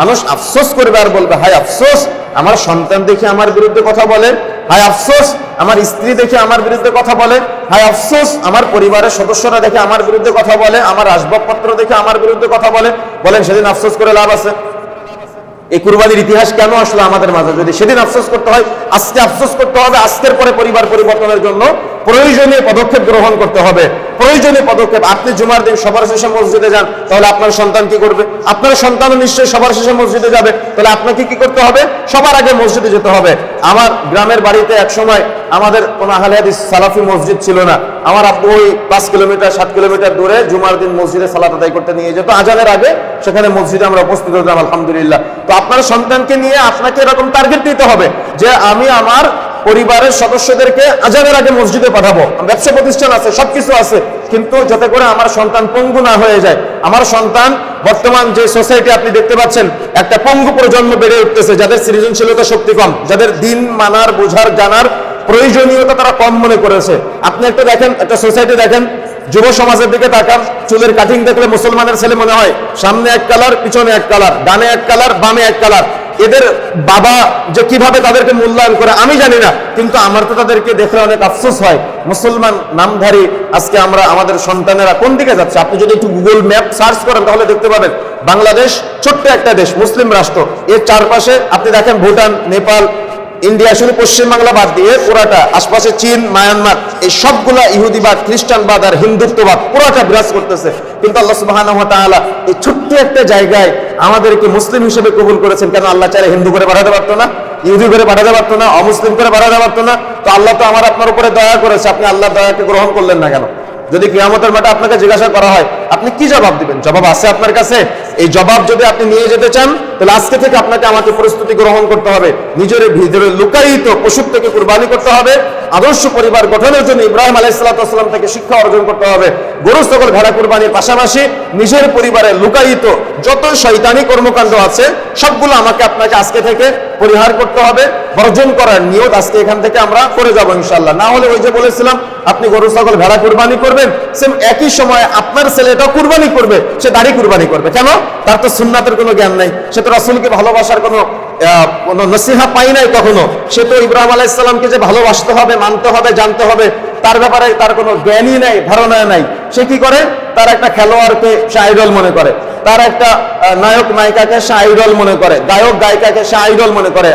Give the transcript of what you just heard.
মানুষ আফসোস করবে আর বলবে, হায় আফসোস, আমার সন্তান দেখে আমার বিরুদ্ধে কথা বলে। হায় আফসোস, আমার স্ত্রী দেখে আমার বিরুদ্ধে কথা বলে। হায় আফসোস, আমার পরিবারের সদস্যরা দেখে আমার বিরুদ্ধে কথা বলে। আমার আসবাবপত্র দেখে আমার বিরুদ্ধে কথা বলে। বলেন, সেদিন আফসোস করে লাভ আছে। এই কুরবানির ইতিহাস কেন আসলো আমাদের মাঝে? যদি সেদিন আফসোস করতে হয়, আজকে আফসোস করতে হবে আজকের পরে পরিবার পরিবর্তনের জন্য। প্রয়োজনীয় পদক্ষেপ গ্রহণ করতে হবে। প্রয়োজনীয় পদক্ষেপ, আপনি জুমার দিন সবার শেষে মসজিদে যান, তাহলে আপনার সন্তান কি করবে? আপনার সন্তানও নিশ্চয়ই সবার শেষে মসজিদে যাবে। তাহলে আপনাকে কি করতে হবে? সবার আগে মসজিদে যেতে হবে। আমার গ্রামের বাড়িতে এক সময় আমাদের কোন আহলে সালাফি মসজিদ ছিল না। আমার আব্বু ওই পাঁচ কিলোমিটার, সাত কিলোমিটার দূরে জুমার দিন মসজিদে সালাত আদায় করতে নিয়ে যেত। আজানের আগে সেখানে মসজিদে আমরা উপস্থিত হতাম, আলহামদুলিল্লাহ। তো আপনার সন্তানকে নিয়ে আপনাকে এরকম টার্গেট দিতে হবে যে আমি আমার পরিবারের সদস্যদেরকে আজানের আগে মসজিদে পাঠাবো। ব্যবসা প্রতিষ্ঠান আছে, সবকিছু আছে। কিন্তু যাতে করে আমার সন্তান পঙ্গু না হয়ে যায়। আমার সন্তান বর্তমান যে সোসাইটি আপনি দেখতে পাচ্ছেন, একটা পঙ্গু প্রজন্ম বেড়ে উঠতেছে। যাদের সৃজনশীলতা শক্তি কম, যাদের দিন মানার, বোঝার, জানার প্রয়োজনীয়তা তারা কম মনে করেছে। আপনি একটা দেখেন, একটা সোসাইটি দেখেন, যুব সমাজের দিকে তাকান, চুলের কাটিং দেখলে মুসলমানের ছেলে মনে হয়, সামনে এক কালার পিছনে এক কালার ডানে এক কালার বামে এক কালার এদের বাবা যে কীভাবে তাদেরকে মূল্যায়ন করে, আমি জানি না, কিন্তু আমার তো তাদেরকে দেখলে অনেক আফসোস হয়। মুসলমান নামধারী, আজকে আমরা আমাদের সন্তানেরা কোন দিকে যাচ্ছে? আপনি যদি একটু গুগল ম্যাপ সার্চ করেন, তাহলে দেখতে পাবেন, বাংলাদেশ ছোট্ট একটা দেশ, মুসলিম রাষ্ট্র। এর চারপাশে আপনি দেখেন ভুটান, নেপাল ইন্ডিয়া শুধু পশ্চিমবাংলা বাদ দিয়ে পুরাটা আশপাশে চীন, মায়ানমার, এই সবগুলা ইহুদিবাদ খ্রিস্টানবাদ আর হিন্দুত্ববাদ পুরাটা বিরাজ করতেছে। কিন্তু আল্লাহ তাআলা এই ছোট্ট একটা জায়গায় আমাদেরকে মুসলিম হিসেবে কবুল করেছেন। কেন আল্লাহ চাইলে হিন্দু করে পাঠাতে পারতো না? ইহুদি করে পাঠাতে পারতো না? অমুসলিম করে পাঠাতে পারতো না? তো আল্লাহ তো আমার আপনার উপরে দয়া করেছে। আপনি আল্লাহ দয়াকে গ্রহণ করলেন না কেন? যদি কিয়ামতের মাঠে আপনাকে জিজ্ঞাসা করা হয়, আপনি কি জবাব দিবেন? জবাব আছে আপনার কাছে? এই জবাব যদি আপনি নিয়ে যেতে চান তাহলে আজকে থেকে আপনাকে আমাকে প্রস্তুতি গ্রহণ করতে হবে। নিজের ভিতরে লুকায়িত পশুর থেকে কুরবানি করতে হবে। আদর্শ পরিবার গঠনের জন্য ইব্রাহিম আলাইসালাম থেকে শিক্ষা অর্জন করতে হবে। গরু সকল ভেড়া কুরবানির পাশাপাশি নিজের পরিবারে লুকায়িত যত শৈতানি কর্মকাণ্ড আছে, সবগুলো আমাকে আপনাকে আজকে থেকে পরিহার করতে হবে। বর্জন করার নিয়ত আজকে এখান থেকে আমরা করে যাব ইনশাল্লাহ না হলে ওই যে বলেছিলাম, আপনি গরু, ছাগল, ভেড়া কুরবানি করবেন, সেম একই সময় আপনার ছেলেটা কুরবানি করবে, সে দাড়ি কুরবানি করবে। কেন? তার তো সুন্নাতের কোনো জ্ঞান নাই। সে তো রাসুলকে ভালোবাসার কোনো কোনো নসিহা পাই নাই কখনো। সে তো ইব্রাহিম আলাইসাল্লামকে যে ভালোবাসতে হবে, মানতে হবে, জানতে হবে, তার ব্যাপারে তার কোনো জ্ঞানই নাই, ধারণা নাই। সে কি করে? তার একটা খেলোয়াড়কে সে আইডল মনে করে। তার একটা নায়ক নায়িকাকে সে আইডল মনে করে। গায়ক গায়িকাকে সে আইডল মনে করে।